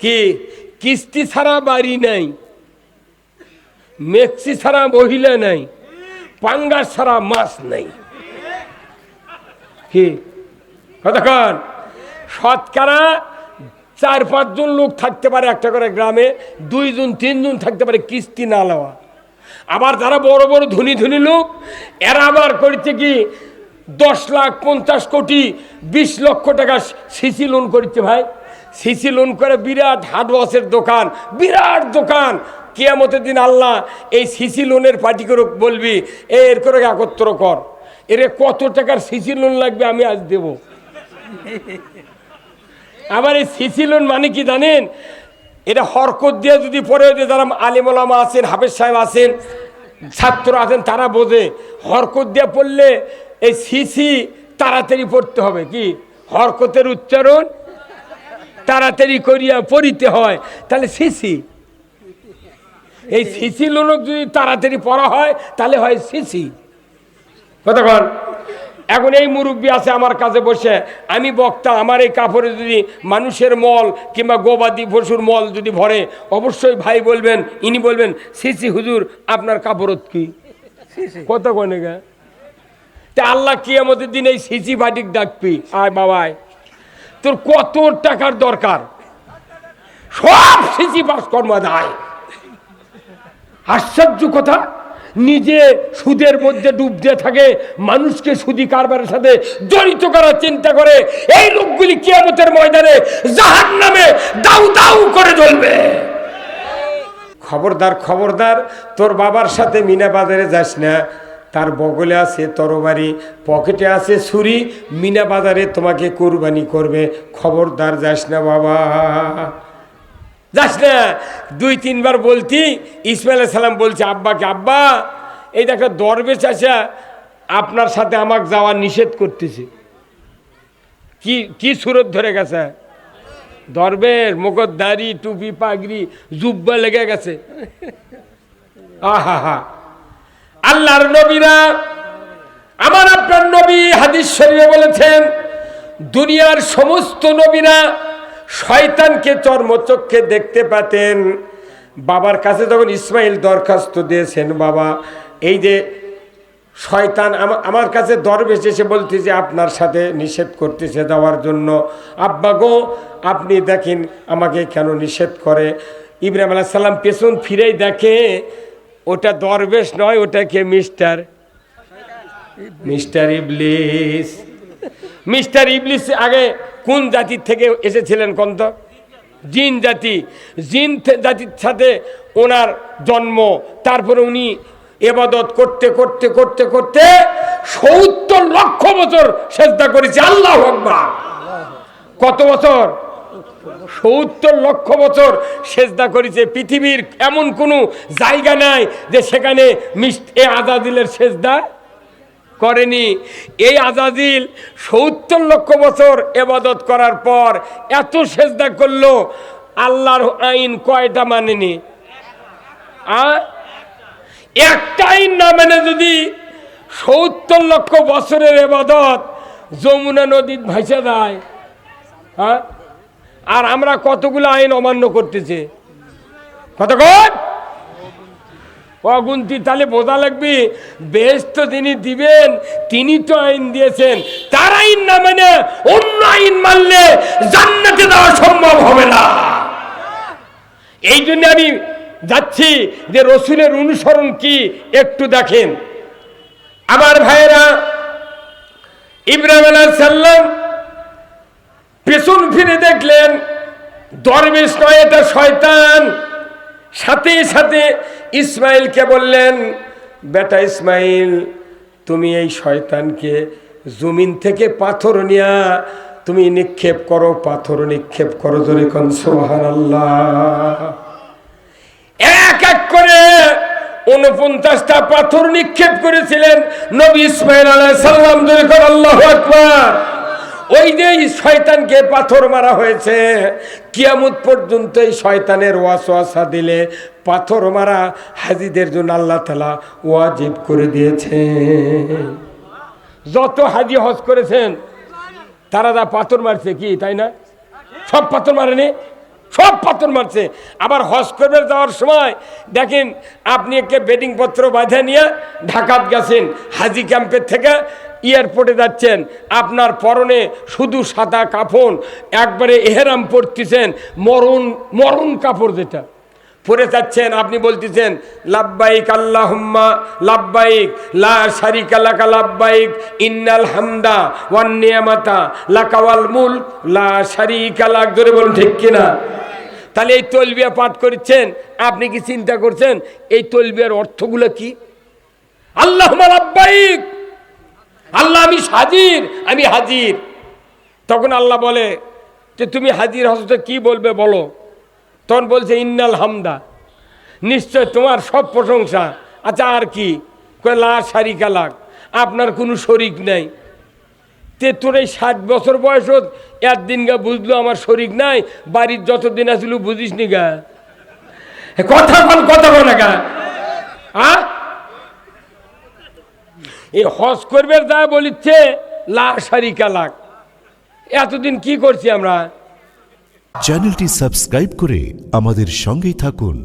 কি? কিস্তি ছাড়া বাড়ি নাই। মেক্সি ছাড়া মহিলা নাই। পাঙ্গাস ছাড়া মাছ নাই। কি? কতক্ষণ শতকরা চার পাঁচজন লোক থাকতে পারে একটা করে গ্রামে দুইজন তিনজন থাকতে পারে কিস্তি না নেওয়া। আবার যারা বড় বড় ধনী ধনী লোক, এরা আবার করছে কি? দশ লাখ পঞ্চাশ কোটি, বিশ লক্ষ টাকা সিসি লোন করছে ভাই। সিসি লোন করে বিরাট হার্ডওয়াশের দোকান, বিরাট দোকান। কেয়ামতের দিন আল্লাহ এই সিসি লোনের পার্টি করে বলবি এর করে একত্র কর। এরে কত টাকার সিসি লোন লাগবে আমি আজ দেব। আবার এই সিসি লোন মানে কি জানেন? এটা হরকত দিয়ে যদি যে যারা আলিমলামা আছেন, হাফেজ সাহেব আছেন, ছাত্র আছেন, তারা বোঝে। হরকত দিয়ে পড়লে এই সিসি তাড়াতাড়ি পড়তে হবে। কি? হরকতের উচ্চারণ তাড়াতাড়ি করিয়া পড়িতে হয় তাহলে সিসি এই সিসি লোনক যদি তাড়াতাড়ি পড়া হয় তাহলে হয় সিসি কতক্ষণ এখন এই মুরব্বী আছে আমার কাছে বসে। আমি বক্তা আমার এই কাপড়ে যদি মানুষের মল কিংবা গোবাদি পশুর মল যদি ভরে অবশ্যই ভাই বলবেন ইনি বলবেন সিসি হুজুর আপনার কাপড়ত কি? কত কনে গা তা আল্লাহ কি আমাদের দিন এই সিসি বাটিক ডাকবি। আয় বাবাই তোর কত টাকার দরকার? সব সিসি পাস কর্মা দেয়। আশ্চর্য কথা, নিজে সুদের মধ্যে ডুব দিয়ে থাকে, মানুষকে সুদি কারবারের সাথে জড়িত করার চিন্তা করে, এই লোকগুলি কিয়ামতের ময়দানে জাহান নামে দাউ দাউ করে জ্বলবে। খবরদার খবরদার, তোর বাবার সাথে মিনা বাজারে যাস না। তার বগলে আছে তরবারি, পকেটে আছে ছুরি, মিনা বাজারে তোমাকে কোরবানি করবে। খবরদার যাস না বাবা। যাস না। দুই, তিনবার বলতি, ইসমাইল সালাম বলছে, আব্বাকে, আব্বা, এই দেখো দরবেশ আসা আপনার সাথে আমাকে যাওয়া নিষেধ করতেছে। কি কি সুরত ধরে গেছে? দরবেশ মুখর দাড়ি টুপি, পাগড়ি, জুব্বা লেগে গেছে। আহা হা আল্লাহর নবীরা, আমার আপনার নবী হাদিস শরীফে বলেছেন, দুনিয়ার সমস্ত নবীরা শয়তানকে চর্মচক্ষে দেখতে পেতেন। বাবার কাছে যখন ইসমাইল দরখাস্ত দিয়েছেন, বাবা, এই যে শয়তান আমা- আমার কাছে দরবেশ এসে বলতে যে আপনার সাথে নিষেধ করতেছে যাওয়ার জন্য। আব্বা গো, আপনি দেখেন আমাকে কেন নিষেধ করে? ইব্রাহিম আলাহ সাল্লাম পেছন ফিরেই দেখে ওটা দরবেশ নয়, ওটা কে mister? Mister Iblis. Mister Iblis আগে কোন জাতির থেকে এসেছিলেন কোন তো জিন জাতি। জিন জাতির সাথে ওনার জন্ম, তারপরে উনি এবাদত করতে করতে করতে করতে সত্তর লক্ষ বছর চেষ্টা করেছে। আল্লাহ কত বছর? সত্তর লক্ষ বছর সেজদা করেছে। পৃথিবীর এমন কোনো জায়গা নাই যে সেখানে এ আজাদিলের সেজদা করেনি। এই আজাদিল সত্তর লক্ষ বছর এবাদত করার পর এত সেজদা করল, আল্লাহর আইন কয়টা মানেনি? একটা আইন না মেনে যদি সত্তর লক্ষ বছরের এবাদত যমুনা নদীর ভাইসা দেয় হ্যাঁ? আর আমরা কতগুলো আইন অমান্য করতেছে? কতক্ষণ অগুন্তি তাহলে বোঝা লাগবে বেশ তো তিনি দিবেন, তিনি তো আইন দিয়েছেন। তার আইন না মানে অন্য আইন মানলে জান্নাতে দেওয়া সম্ভব হবে না। এই জন্য আমি যাচ্ছি যে রসুলের অনুসরণ কি, একটু দেখেন। আমার ভাইয়েরা, ইব্রাহিম আলাহ সাল্লাম পেছন ফিরে দেখলেন দরবেশ নয়, এটা শয়তান। সাথে সাথে ইসমাইলকে বললেন, বেটা ইসমাইল, তুমি এই শয়তানকে জমিন থেকে পাথর নিয়া তুমি নিক্ষেপ করো, পাথর নিক্ষেপ করো জোরে কন সোহান এক এক করে উনপঞ্চাশটা পাথর নিক্ষেপ করেছিলেন নবী ইসমাইল আলাহ সাল্লাম জোরে কর আল্লাহ আকবার। ওই যে শয়তানকে পাথর মারা হয়েছে, কিয়ামত পর্যন্ত এই শয়তানের ওয়াসওয়াসা দিলে পাথর মারা হাজিদের জন্য আল্লাহ তালা ওয়াজিব করে দিয়েছে। যত হাজি হজ করেছেন, তারা যা পাথর মারছে কি, তাই না? সব পাথর মারেনি? সব পাথর মারছে। আবার হজ করবে যাওয়ার সময় দেখেন আপনি একটা বেডিং পত্র বাঁধে নিয়ে ঢাকাত গেছেন, হাজি ক্যাম্পের থেকে এয়ারপোর্টে যাচ্ছেন, আপনার পরনে শুধু সাদা কাফন, একবারে এহেরাম পরতেছেন, মরণ মরণ কাপড় যেটা। পরে যাচ্ছেন, আপনি বলতেছেন, লাব্বাইক আল্লাহুম্মা, লাব্বাইক, লা শারিকা লাকা, লাব্বাইক, ইন্নাল হামদা ওয়ান নিয়ামাতা লাকাওয়াল মুলক, লা শারিকা লাক। ধরে বলুন, ঠিক কিনা? তাহলে এই তলবিয়া পাঠ করছেন, আপনি কি চিন্তা করছেন, এই তলবিয়ার অর্থগুলো কি? আল্লাহ লাব্বাইক, আল্লাহ আমি হাজির আমি হাজির। তখন আল্লাহ বলে, যে তুমি হাজির হসতে কি বলবে বলো? তখন বলছে, ইন্নাল হামদা। নিশ্চয় তোমার সব প্রশংসা। আচ্ছা আর কি? লা সারিকা লাগ আপনার কোনো শরিক নাই। তে তোর এই ষাট বছর বয়স একদিন গা বুঝলো আমার শরিক নাই, বাড়ির যতদিন আসলো বুঝিস নি গা। কথা বল কথা বল গা। আ? এই হজ করবে যা বলিচ্ছে, লা সারিকা লাগ এতদিন কি করছি আমরা? চ্যানেলটি সাবস্ক্রাইব করে আমাদের সঙ্গেই থাকুন।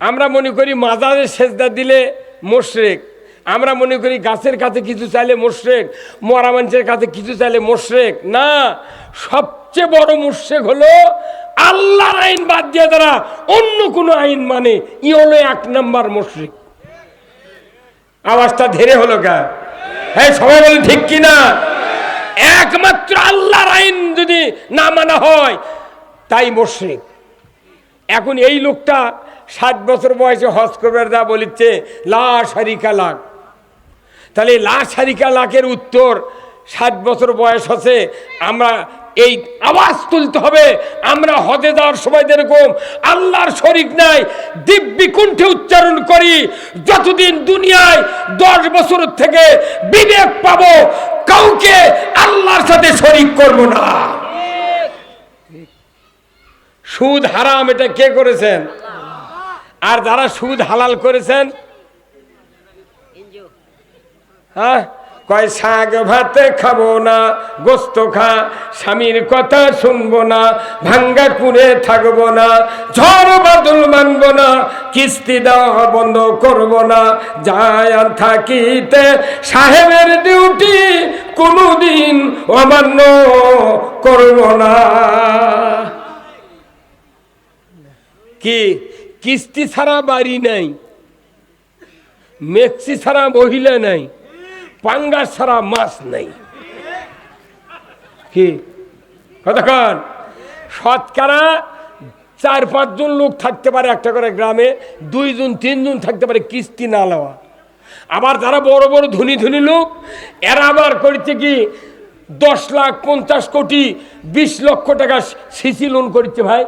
আমরা মনে করি মাজারে সেজদা দিলে মোশরেক। আমরা মনে করি গাছের কাছে কিছু চাইলে মোশরেক, মরা মানুষের কাছে কিছু চাইলে মোশরেক। না, সবচেয়ে বড় মুশেক হলো আল্লাহর আইন বাদ দিয়ে তারা অন্য কোনো আইন মানে ই হলো এক নম্বর মোশরেক। আওয়াজটা ধেরে হলো গা। হ্যাঁ সবাই বলেন ঠিক কিনা? একমাত্র আল্লাহর আইন যদি না মানা হয়, তাই মোশরেক। এখন এই লোকটা ষাট বছর বয়সে হজ করবে যা বলিচ্ছে, লা সারিকা লাখ তাহলে লা সারিকা লাখের উত্তর ষাট বছর বয়স হচ্ছে, আমরা এই আওয়াজ তুলতে হবে, আমরা হজে যাওয়ার সময় যেরকম আল্লাহর শরিক নাই, দিব্যি কুণ্ঠে উচ্চারণ করি, যতদিন দুনিয়ায় দশ বছর থেকে বিবেক পাবো, কাউকে আল্লাহর সাথে শরিক করব না। সুদ হারাম, এটা কে করেছেন? আর যারা সুদ হালাল করেছেন? হ্যাঁ? কয়, শাক ভাতে খাব না, গোস্ত খা, স্বামীর কথা শুনব না, ভাঙ্গা কুড়ে থাকব না, ঝড় বাদল মানবো না, কিস্তি দেওয়া বন্ধ করব না, যায় থাকিতে সাহেবের ডিউটি কোনোদিন অমান্য করব না। কি? কিস্তি ছাড়া বাড়ি নাই। মেক্সি ছাড়া মহিলা নাই। পাঙ্গা ছাড়া মাছ নাই। কি? কতক্ষণ শতকরা চার, পাঁচজন লোক থাকতে পারে একটা করে গ্রামে, দুইজন, তিনজন থাকতে পারে কিস্তি না নেওয়া। আবার যারা বড় বড় ধনী ধনী লোক, এরা আবার করছে কি? দশ লাখ পঞ্চাশ কোটি, বিশ লক্ষ টাকা সিসি লোন করছে ভাই।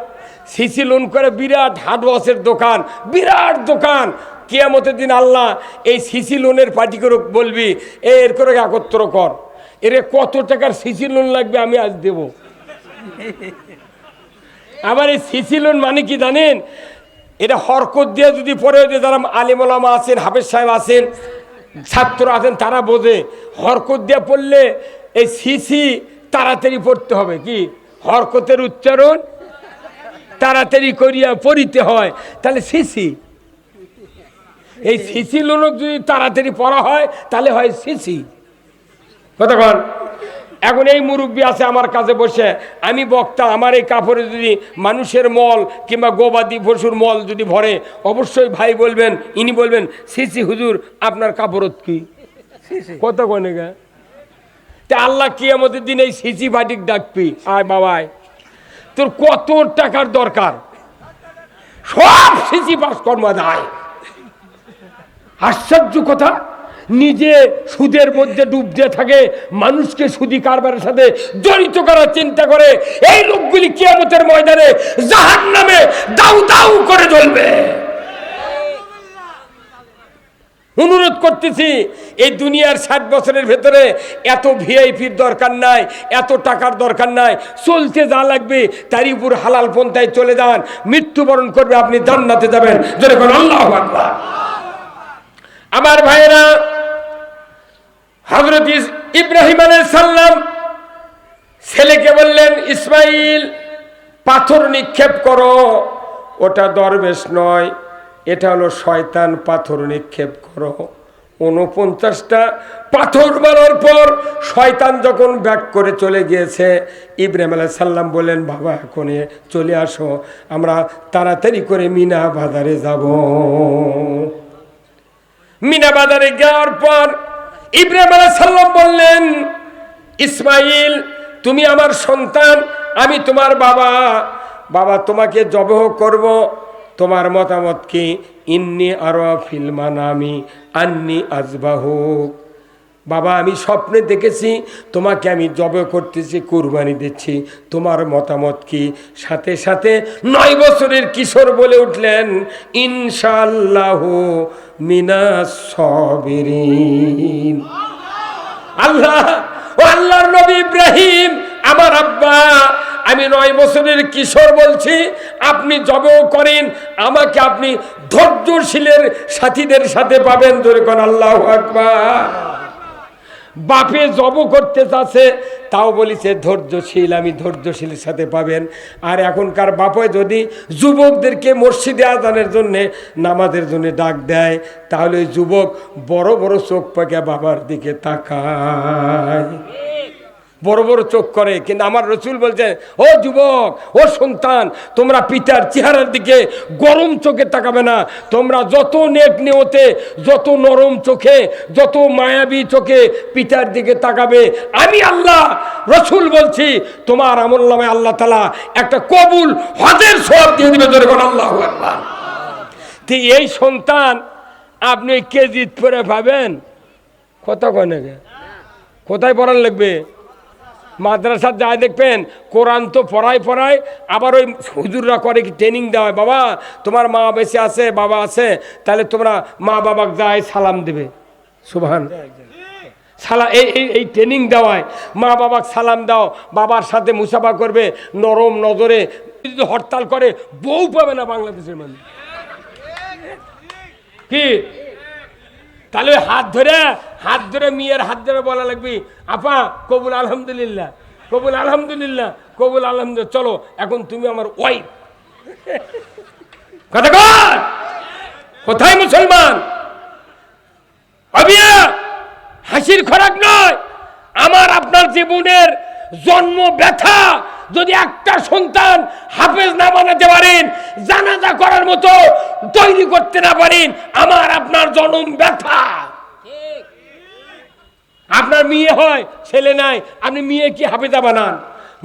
সিসি লোন করে বিরাট হার্ডওয়াশের দোকান, বিরাট দোকান। কেয়ামতের দিন আল্লাহ এই সিসি লোনের পার্টি করে বলবি এর করে একত্র কর। এরে কত টাকার সিসি লোন লাগবে আমি আজ দেব। আবার এই সিসি লোন মানে কি জানেন? এটা হরকত দিয়ে যদি পরে যে যারা আলিমলামা আছেন, হাফেজ সাহেব আছেন, ছাত্র আছেন, তারা বোঝে, হরকত দিয়ে পড়লে এই সিসি তাড়াতাড়ি পড়তে হবে। কি? হরকতের উচ্চারণ তাড়াতাড়ি করিয়া পড়িতে হয় তাহলে সিসি এই সিসি লোনক যদি তাড়াতাড়ি পড়া হয় তাহলে হয় সিসি কতক্ষণ এখন এই মুরব্বী আছে আমার কাছে বসে। আমি বক্তা আমার এই কাপড়ে যদি মানুষের মল কিংবা গোবাদি পশুর মল যদি ভরে অবশ্যই ভাই বলবেন ইনি বলবেন সিসি হুজুর আপনার কাপড়ত কি? কত কনে গা। তা আল্লাহ কি আমাদের দিন এই সিসি বাটিক ডাকবি। আয় বাবাই তোর কত টাকার দরকার? সব সিসি পাস কর্মা দেয়। আশ্চর্য কথা, নিজে সুদের মধ্যে ডুব দিয়ে থাকে, মানুষকে সুদি কারবারের সাথে জড়িত করার চিন্তা করে, এই লোকগুলি কিয়ামতের ময়দানে জাহান নামে দাউ দাউ করে জ্বলবে। করতেছি। এই দুনিয়ার ষাট বছরের ভেতরে এত ভিআইপির দরকার নাই, এত টাকার দরকার নাই। চলতে যা লাগবে, তারই উপর হালাল পন্থায় চলে যান। মৃত্যুবরণ করবে, আপনি জান্নাতে যাবেন। যেরকম আল্লাহ আমার ভাইয়েরা হজরত ইব্রাহিম সাল্লাম ছেলেকে বললেন, ইসমাইল, পাথর নিক্ষেপ করো। ওটা দরবেশ নয়, এটা হলো শয়তান পাথর নিক্ষেপ করো। উনপঞ্চাশটা পাথর মারার পর শয়তান যখন ব্যাক করে চলে গিয়েছে, ইব্রাহিম আলাহ সাল্লাম বললেন, বাবা, এখন চলে আসো, আমরা তাড়াতাড়ি করে মিনা বাজারে যাব। মিনা বাজারে যাওয়ার পর ইব্রাহিম আলাহ সাল্লাম বললেন, ইসমাইল, তুমি আমার সন্তান, আমি তোমার বাবা। বাবা, তোমাকে জবহ করব। তোমার মতামত কি? ইন্নি আরও ফিল্মান আমি আন্নি আজবাহ। বাবা, আমি স্বপ্নে দেখেছি, তোমাকে আমি জব করতেছি, কুরবানি দিচ্ছি। তোমার মতামত কি? সাথে সাথে নয় বছরের কিশোর বলে উঠলেন ইনশাল্লাহ মিনাস সবিরিন। আল্লাহ, ও আল্লাহর নবী ইব্রাহিম, আমার আব্বা আমি নয় বছরের কিশোর বলছি, আপনি জবেও করেন, আমাকে আপনি ধৈর্যশীলের সাথীদের সাথে পাবেন। ধরে কোন আল্লাহ আকবার। বাপে জব করতে চাচ্ছে, তাও বলিছে, ধৈর্যশীল, আমি ধৈর্যশীলের সাথে পাবেন। আর এখনকার বাপে যদি যুবকদেরকে মসজিদে আদানের জন্য, নামাজের জন্য ডাক দেয়, তাহলে যুবক বড় বড় চোখ পাকে বাবার দিকে তাকায়। বড় বড় চোখ করে। কিন্তু আমার রসুল বলছেন ও যুবক, ও সন্তান, তোমরা পিতার চেহারার দিকে গরম চোখে তাকাবে না। তোমরা যত নেক নেওতে, যত নরম চোখে, যত মায়াবী চোখে পিতার দিকে তাকাবে। আমি আল্লাহ, রসুল বলছি, তোমার আমল নামে আল্লাহ তালা একটা কবুল হজের সব দিয়ে দিবে আল্লাহ এই সন্তান আপনি কেজিত পরে পাবেন কত কনেকে কোথায় পড়ার লাগবে? মাদ্রাসার যায় দেখবেন, কোরআন তো পড়ায় পড়ায়, আবার ওই হুজুররা করে কি ট্রেনিং দেওয়া বাবা, তোমার মা বেশি আছে, বাবা আছে, তাহলে তোমরা মা বাবাক যায় সালাম দেবে। সুবহান। সালা এই এই ট্রেনিং দেওয়ায় মা বাবাকে সালাম দাও, বাবার সাথে মুসাফা করবে, নরম নজরে, যদি হরতাল করে, বউ পাবে না বাংলাদেশের মানুষ। কি? তাহলে হাত ধরে হাত ধরে মেয়ের হাত ধরে বলা লাগবি, আপা, কবুল আলহামদুলিল্লাহ কবুল আলহামদুলিল্লাহ কবুল আলহামদুলিল্লাহ, চলো, এখন তুমি আমার ওয়াইফ কথা কোথায় মুসলমান? অবিয়া, হাসির খোরাক নয়, আমার আপনার জীবনের জন্ম ব্যথা যদি একটা সন্তান হাফেজ না বানাতে পারেন, জানাজা করার মতো তৈরি করতে না পারেন, আমার আপনার জনম ব্যথা। আপনার মেয়ে হয়, ছেলে নাই, আপনি মেয়ে কি হাফেজা বানান?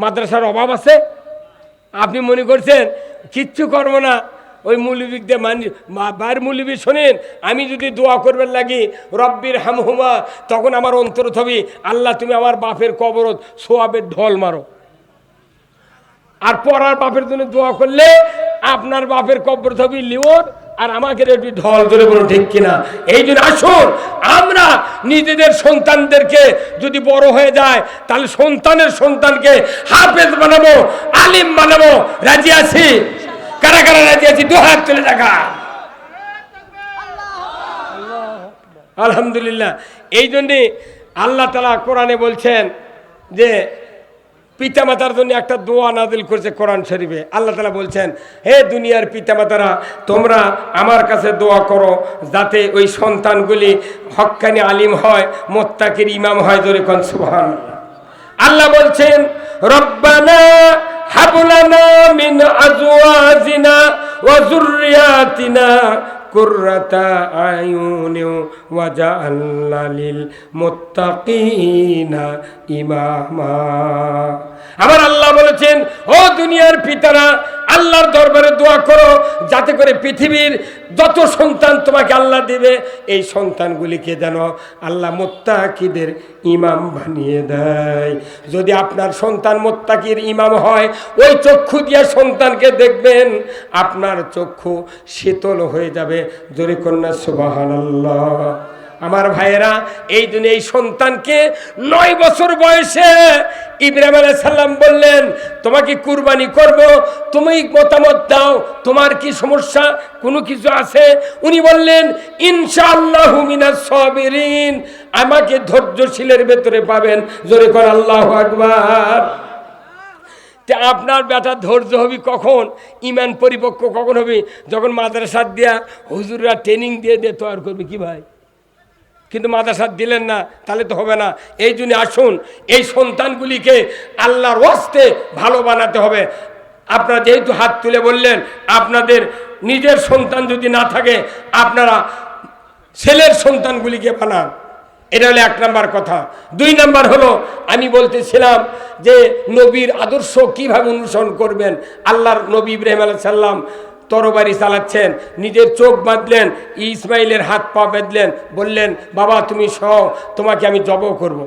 মাদ্রাসার অভাব আছে? আপনি মনে করছেন, কিচ্ছু করব না। ওই মুলিবিক দিয়ে মানি বার মুলিবি শোনেন, আমি যদি দোয়া করবেন লাগি, রব্বির হামহুমা, তখন আমার অন্তর থবি আল্লাহ তুমি আমার বাপের কবরত সোয়াবের ঢল মারো। আর পড়ার বাপের জন্য দোয়া করলে আপনার বাপের কবর থবি লিওর আর আমাকে একটু ঢল ধরে বলো, ঠিক কিনা? এই জন্য আসুন, আমরা নিজেদের সন্তানদেরকে যদি বড় হয়ে যায়, তাহলে সন্তানের সন্তানকে হাফেজ বানাবো, আলিম বানাবো। রাজি আছি? কারা কারা রাজি আছি? দু হাত তুলে দেখা। আলহামদুলিল্লাহ। এই জন্যে আল্লাহ তালা কোরআনে বলছেন যে পিতামাতার জন্য একটা দোয়া নাজিল করছে কোরআন শরীফে। আল্লাহ তালা বলছেন, হে দুনিয়ার পিতামাতারা, তোমরা আমার কাছে দোয়া করো যাতে ওই সন্তানগুলি হক্কানি আলিম হয়, মোত্তাকির ইমাম হয় জোরে কন সুবহান আল্লাহ বলছেন, রব্বানা হাবলানা মিন আজওয়াজিনা ওয়া যুররিয়াতিনা কুররাতা আয়ুনেও ওয়াজা লিল মুত্তাকিনা ইমামা। আমার আল্লাহ বলেছেন ও দুনিয়ার পিতারা আল্লাহর দরবারে দোয়া করো, যাতে করে পৃথিবীর যত সন্তান তোমাকে আল্লাহ দেবে, এই সন্তানগুলিকে যেন আল্লাহ মোত্তাকিদের ইমাম বানিয়ে দেয়। যদি আপনার সন্তান মোত্তাকির ইমাম হয়, ওই চক্ষু দিয়ে সন্তানকে দেখবেন, আপনার চক্ষু শীতল হয়ে যাবে। জোরে কন্যা সুবাহান আমার ভাইয়েরা, এই জন্য এই সন্তানকে নয় বছর বয়সে ইব্রাহিম আলাইহিস সালাম বললেন, তোমাকে কুরবানি করব, তুমি মতামত দাও, তোমার কি সমস্যা? কোনো কিছু আছে? উনি বললেন, ইনশাআল্লাহ সাবিরিন, আমাকে ধৈর্যশীলের ভেতরে পাবেন। জোরে কর আল্লাহু আকবার। আপনার বেটা ধৈর্য হবি কখন? ইমান পরিপক্ক কখন হবি? যখন মাদ্রাসার দিয়া হুজুররা ট্রেনিং দিয়ে দিয়ে তৈরি করবে, কি ভাই? কিন্তু মাদ্রাসা দিলেন না, তাহলে তো হবে না। এই জন্য আসুন, এই সন্তানগুলিকে আল্লাহর ওয়াস্তে ভালো বানাতে হবে। আপনারা যেহেতু হাত তুলে বললেন, আপনাদের নিজের সন্তান যদি না থাকে, আপনারা ছেলের সন্তানগুলিকে বানান। এটা হলো এক নাম্বার কথা। দুই নাম্বার হলো, আমি বলতেছিলাম যে নবীর আদর্শ কীভাবে অনুসরণ করবেন? আল্লাহর নবী ইব্রাহিম আলাহ সাল্লাম তরবারি চালাচ্ছেন, নিজের চোখ বাঁধলেন, ইসমাইলের হাত পা বেঁধলেন, বললেন, বাবা, তুমি সহ, তোমাকে আমি জব করব।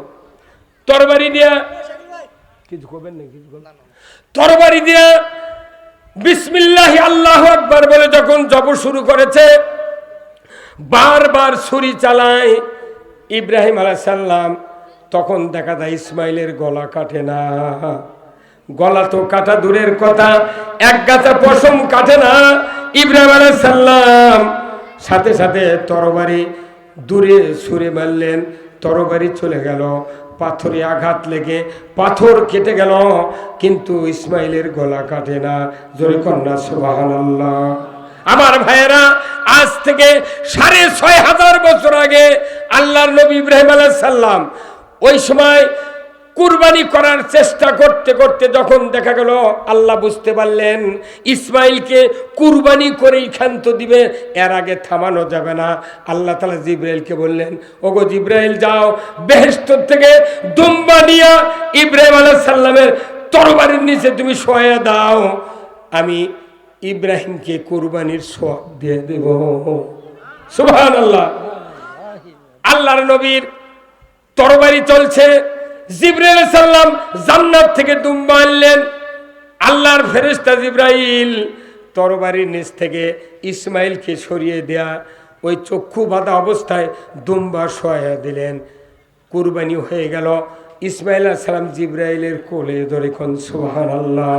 তরবারি দিয়া কিছু করবেন না, কিছু তরবারি দিয়া বিসমিল্লাহ আল্লাহ আকবার বলে যখন জব শুরু করেছে, বারবার ছুরি চালায় ইব্রাহিম আলাইসাল্লাম তখন দেখা যায় ইসমাইলের গলা কাটে না। গলা তো কাটা দূরের কথা, এক গাছা পশম কাটে না। ইব্রাহিম আলাইসাল্লাম সাথে সাথে তরবারি দূরে সুরে মারলেন, তরবারি চলে গেল, পাথরে আঘাত লেগে পাথর কেটে গেল, কিন্তু ইসমাইলের গলা কাটে না। জোরে কন্যা সুবাহান আমার ভাইয়েরা, আজ থেকে সাড়ে ছয় হাজার বছর আগে আল্লাহর নবী ইব্রাহিম আলাহ সাল্লাম ওই সময় কুরবানি করার চেষ্টা করতে করতে যখন দেখা গেল, আল্লাহ বুঝতে পারলেন, ইসমাইলকে কুরবানি করেই ক্ষান্ত দিবে, এর আগে থামানো যাবে না। আল্লাহ তালা জিব্রাইলকে বললেন, ওগো জিব্রাইল, যাও বেহেস্ত থেকে দুম্বা নিয়া ইব্রাহিম আলাহ সাল্লামের তরবারির নিচে তুমি শোয়া দাও। আমি ইব্রাহিমকে কুরবানির সব দিয়ে দেব। সুবহান আল্লাহ আল্লাহর নবীর তরবারি চলছে। জিব্রাইল সাল্লাম জান্নাত থেকে দুম্বা আনলেন আল্লাহর ফেরেশতা জিব্রাইল তরবারির নিচ থেকে ইসমাইলকে সরিয়ে দেয়া, ওই চক্ষু বাঁধা অবস্থায় দুম্বা সহায়া দিলেন। কুরবানি হয়ে গেল। ইসমাইল সালাম জিব্রাইলের কোলে ধরে কোন সুহান আল্লাহ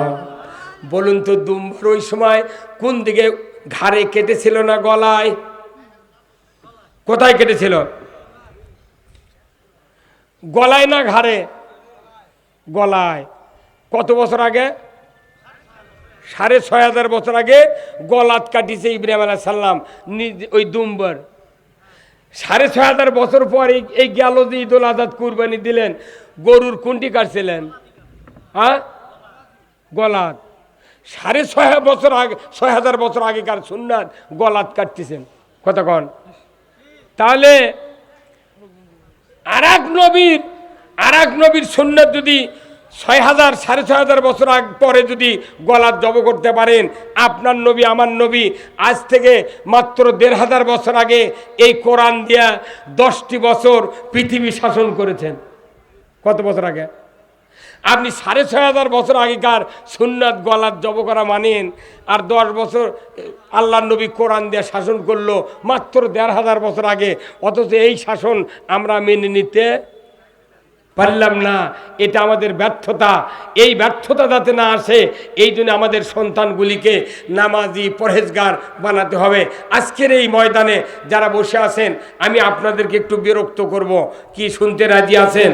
বলুন তো দুম্বার ওই সময় কোন দিকে ঘাড়ে কেটেছিল না গলায়? কোথায় কেটেছিল? গলায় না ঘাড়ে? গলায়। কত বছর আগে? সাড়ে ছয় হাজার বছর আগে গলাত কাটিছে ইব্রাহিম আলাহ সাল্লাম ওই দুম্বর। সাড়ে ছয় হাজার বছর পর এই গেল যে ঈদুল আজাদ কুরবানি দিলেন, গরুর কুন্টি কাটছিলেন। হ্যাঁ? গলাত। সাড়ে ছয় বছর আগে, ছয় হাজার বছর আগেকার সুন্নাত গলাত কাটতেছেন। কতক্ষণ তাহলে আর এক নবীর আর এক নবীর সুন্নত যদি ছয় হাজার, সাড়ে ছয় হাজার বছর আগ পরে যদি গলার জব করতে পারেন, আপনার নবী, আমার নবী, আজ থেকে মাত্র দেড় হাজার বছর আগে এই কোরআন দিয়া দশটি বছর পৃথিবী শাসন করেছেন। কত বছর আগে? আপনি সাড়ে ছয় হাজার বছর আগেকার সুন্নাত গলার জব করা মানেন, আর দশ বছর আল্লাহ নবী কোরআন দিয়ে শাসন করল মাত্র দেড় হাজার বছর আগে, অথচ এই শাসন আমরা মেনে নিতে পারলাম না। এটা আমাদের ব্যর্থতা। এই ব্যর্থতা যাতে না আসে, এই জন্য আমাদের সন্তানগুলিকে নামাজি পরহেজগার বানাতে হবে। আজকের এই ময়দানে যারা বসে আছেন, আমি আপনাদেরকে একটু বিরক্ত করব। কি শুনতে রাজি আছেন?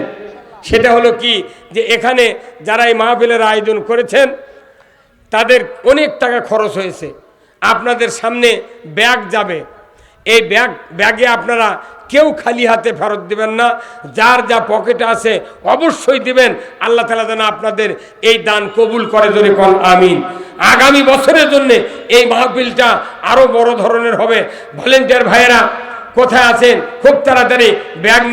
সেটা হলো কি? যে এখানে যারা এই মাহফিলের আয়োজন করেছেন, তাদের অনেক টাকা খরচ হয়েছে। আপনাদের সামনে ব্যাগ যাবে। এই ব্যাগ, ব্যাগে আপনারা কেউ খালি হাতে ফেরত দিবেন না। যার যা পকেটে আছে, অবশ্যই দিবেন। আল্লাহ তালা যেন আপনাদের এই দান কবুল করে যদি কন আমিন। আগামী বছরের জন্য এই মাহফিলটা আরও বড় ধরনের হবে। ভলেন্টিয়ার ভাইয়েরা, কোথায় আছেন? খুব তাড়াতাড়ি ব্যাগ